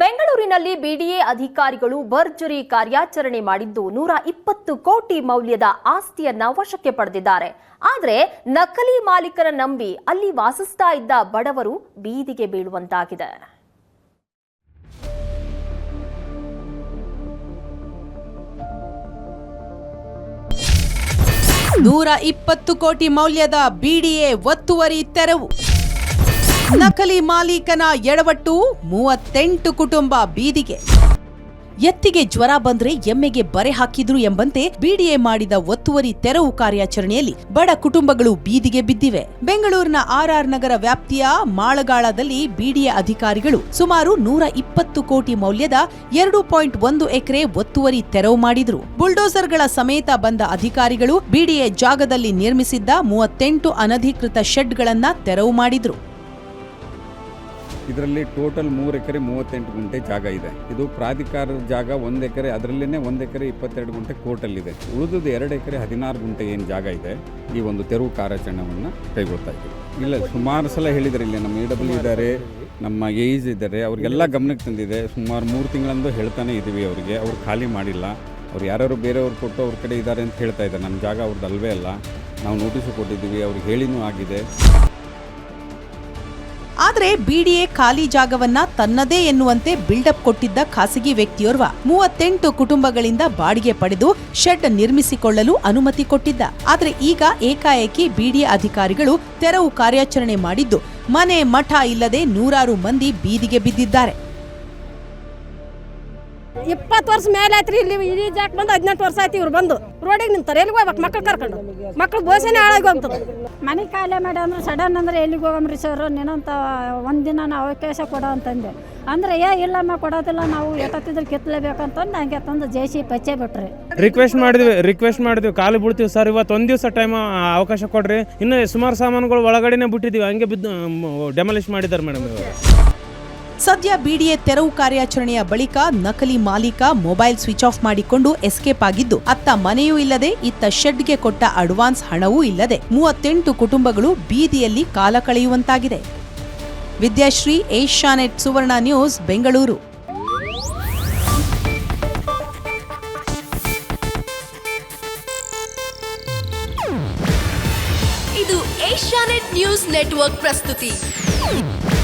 ಬೆಂಗಳೂರಿನಲ್ಲಿ ಬಿಡಿಎ ಅಧಿಕಾರಿಗಳು ಭರ್ಜರಿ ಕಾರ್ಯಾಚರಣೆ ಮಾಡಿದ್ದು ನೂರ ಇಪ್ಪತ್ತು ಕೋಟಿ ಮೌಲ್ಯದ ಆಸ್ತಿಯನ್ನ ವಶಕ್ಕೆ ಪಡೆದಿದ್ದಾರೆ. ಆದರೆ ನಕಲಿ ಮಾಲೀಕರ ನಂಬಿ ಅಲ್ಲಿ ವಾಸಿಸ್ತಾ ಇದ್ದ ಬಡವರು ಬೀದಿಗೆ ಬೀಳುವಂತಾಗಿದೆ. ನೂರ ಇಪ್ಪತ್ತು ಕೋಟಿ ಮೌಲ್ಯದ ಬಿಡಿಎ ಒತ್ತುವರಿ ತೆರವು. ನಕಲಿ ಮಾಲೀಕನ ಎಡವಟ್ಟು ಮೂವತ್ತೆಂಟು ಕುಟುಂಬ ಬೀದಿಗೆ. ಎತ್ತಿಗೆ ಜ್ವರ ಬಂದ್ರೆ ಎಮ್ಮೆಗೆ ಬರೆ ಹಾಕಿದ್ರು ಎಂಬಂತೆ ಬಿಡಿಎ ಮಾಡಿದ ಒತ್ತುವರಿ ತೆರವು ಕಾರ್ಯಾಚರಣೆಯಲ್ಲಿ ಬಡ ಕುಟುಂಬಗಳು ಬೀದಿಗೆ ಬಿದ್ದಿವೆ. ಬೆಂಗಳೂರಿನ ಆರ್ಆರ್ ನಗರ ವ್ಯಾಪ್ತಿಯ ಮಾಳಗಾಳದಲ್ಲಿ ಬಿಡಿಎ ಅಧಿಕಾರಿಗಳು ಸುಮಾರು ನೂರ ಇಪ್ಪತ್ತು ಕೋಟಿ ಮೌಲ್ಯದ ಎರಡು ಪಾಯಿಂಟ್ ಒಂದು ಎಕರೆ ಒತ್ತುವರಿ ತೆರವು ಮಾಡಿದ್ರು. ಬುಲ್ಡೋಸರ್ಗಳ ಸಮೇತ ಬಂದ ಅಧಿಕಾರಿಗಳು ಬಿಡಿಎ ಜಾಗದಲ್ಲಿ ನಿರ್ಮಿಸಿದ್ದ ಮೂವತ್ತೆಂಟು ಅನಧಿಕೃತ ಶೆಡ್ಗಳನ್ನ ತೆರವು ಮಾಡಿದ್ರು. ಇದರಲ್ಲಿ ಟೋಟಲ್ ಮೂರು ಎಕರೆ ಮೂವತ್ತೆಂಟು ಗುಂಟೆ ಜಾಗ ಇದೆ. ಇದು ಪ್ರಾಧಿಕಾರದ ಜಾಗ ಒಂದು ಎಕರೆ ಅದರಲ್ಲೇ ಒಂದು ಎಕರೆ ಇಪ್ಪತ್ತೆರಡು ಗುಂಟೆ ಕೋರ್ಟಲ್ಲಿದೆ. ಉಳಿದದ್ದು ಎರಡು ಎಕರೆ ಹದಿನಾರು ಗುಂಟೆ ಏನು ಜಾಗ ಇದೆ. ಈ ಒಂದು ತೆರವು ಕಾರ್ಯಾಚರಣೆಯನ್ನು ಕೈಗೊಳ್ತಾ ಇದ್ದೀವಿ. ಇಲ್ಲ, ಸುಮಾರು ಸಲ ಹೇಳಿದ್ದಾರೆ ಇಲ್ಲಿ ನಮ್ಮ ಎ ಡಬ್ಲ್ಯೂ ಇದ್ದಾರೆ, ನಮ್ಮ ಏಜ್ ಇದ್ದಾರೆ, ಅವ್ರಿಗೆಲ್ಲ ಗಮನಕ್ಕೆ ತಂದಿದೆ. ಸುಮಾರು ಮೂರು ತಿಂಗಳಂದು ಹೇಳ್ತಾನೆ ಇದ್ದೀವಿ ಅವರಿಗೆ. ಅವ್ರು ಖಾಲಿ ಮಾಡಿಲ್ಲ. ಅವ್ರು ಯಾರ್ಯಾರು ಬೇರೆಯವ್ರು ಕೊಟ್ಟು ಅವ್ರ ಕಡೆ ಇದ್ದಾರೆ ಅಂತ ಹೇಳ್ತಾ ಇದ್ದಾರೆ. ನಮ್ಮ ಜಾಗ ಅವ್ರದ್ದು ಅಲ್ವೇ ಅಲ್ಲ. ನಾವು ನೋಟಿಸು ಕೊಟ್ಟಿದ್ದೀವಿ, ಅವ್ರಿಗೆ ಹೇಳಿನೂ ಆಗಿದೆ. ಆದ್ರೆ ಬಿಡಿಎ ಖಾಲಿ ಜಾಗವನ್ನ ತನ್ನದೇ ಎನ್ನುವಂತೆ ಬಿಲ್ಡಪ್ ಕೊಟ್ಟಿದ್ದ ಖಾಸಗಿ ವ್ಯಕ್ತಿಯೋರ್ವ ಮೂವತ್ತೆಂಟು ಕುಟುಂಬಗಳಿಂದ ಬಾಡಿಗೆ ಪಡೆದು ಶೆಡ್ ನಿರ್ಮಿಸಿಕೊಳ್ಳಲು ಅನುಮತಿ ಕೊಟ್ಟಿದ್ದ. ಆದ್ರೆ ಈಗ ಏಕಾಏಕಿ ಬಿಡಿಎ ಅಧಿಕಾರಿಗಳು ತೆರವು ಕಾರ್ಯಾಚರಣೆ ಮಾಡಿದ್ದು, ಮನೆ ಮಠ ಇಲ್ಲದೆ ನೂರಾರು ಮಂದಿ ಬೀದಿಗೆ ಬಿದ್ದಿದ್ದಾರೆ. ಇಪ್ಪತ್ತು ವರ್ಷ ಮೇಲೆ ಆಯ್ತು ರೀ ಇಲ್ಲಿ ಇಡೀ ಜಾಕ್ ಬಂದು ಹದಿನೆಂಟು ವರ್ಷ ಆಯ್ತು ಇವ್ರು ಬಂದು. ರೋಡಿಗೆ ನಿಂತಾರೆ ಎಲ್ಲಿಗೆ ಹೋಗ್ಬೇಕು ಮಕ್ಳು ಕರ್ಕೊಂಡು? ಮಕ್ಳು ಬೋಸನೆ ಹಾಳಾಗಿ ಹೋಗ್ತದೆ. ಮನೆ ಕಾಯಿಲೆ ಮಾಡಿ ಅಂದ್ರೆ ಸಡನ್ ಅಂದ್ರೆ ಎಲ್ಲಿಗೆ ಹೋಗಮ್ರಿ ಸರ್? ನೀನಂತ ಒಂದಿನ ನಾವು ಅವಕಾಶ ಕೊಡೋ ಅಂತಂದೆ. ಅಂದ್ರೆ ಏ ಇಲ್ಲಮ್ಮ ಕೊಡೋದಿಲ್ಲ ನಾವು ಎತ್ತತ್ತಿದ್ರೆ ಕಿತ್ತಲೇಬೇಕಂತಂದು ಹಂಗೆ ತಂದು ಜೇಸಿ ಪಚ್ಚೆ ಬಿಟ್ರಿ. ರಿಕ್ವೆಸ್ಟ್ ಮಾಡಿದ್ವಿ ರಿಕ್ವೆಸ್ಟ್ ಮಾಡಿದ್ವಿ ಕಾಲು ಬಿಡ್ತೀವಿ ಸರ್. ಇವತ್ತು ಒಂದು ದಿವಸ ಟೈಮ್ ಅವಕಾಶ ಕೊಡ್ರಿ. ಇನ್ನು ಸುಮಾರು ಸಾಮಾನುಗಳು ಒಳಗಡೆನೆ ಬಿಟ್ಟಿದ್ದೀವಿ. ಹಂಗೆ ಬಿದ್ದು ಡೆಮಾಲಿಷ್ ಮಾಡಿದ್ದಾರೆ ಮೇಡಮ್ ಇವಾಗ ಸದ್ಯ ಬಿಡಿಎ ತೆರವು ಕಾರ್ಯಾಚರಣೆಯ ಬಳಿಕ ನಕಲಿ ಮಾಲೀಕ ಮೊಬೈಲ್ ಸ್ವಿಚ್ ಆಫ್ ಮಾಡಿಕೊಂಡು ಎಸ್ಕೇಪ್ ಆಗಿದ್ದು, ಅತ್ತ ಮನೆಯೂ ಇಲ್ಲದೆ ಇತ್ತ ಶೆಡ್ಗೆ ಕೊಟ್ಟ ಅಡ್ವಾನ್ಸ್ ಹಣವೂ ಇಲ್ಲದೆ ಮೂವತ್ತೆಂಟು ಕುಟುಂಬಗಳು ಬೀದಿಯಲ್ಲಿ ಕಾಲ ಕಳೆಯುವಂತಾಗಿದೆ. Vidyashree, Asianet, Suvarna news, Bengaluru. ಇದು ಏಷ್ಯಾನೆಟ್ ನ್ಯೂಸ್ ನೆಟ್ವರ್ಕ್ ಪ್ರಸ್ತುತಿ.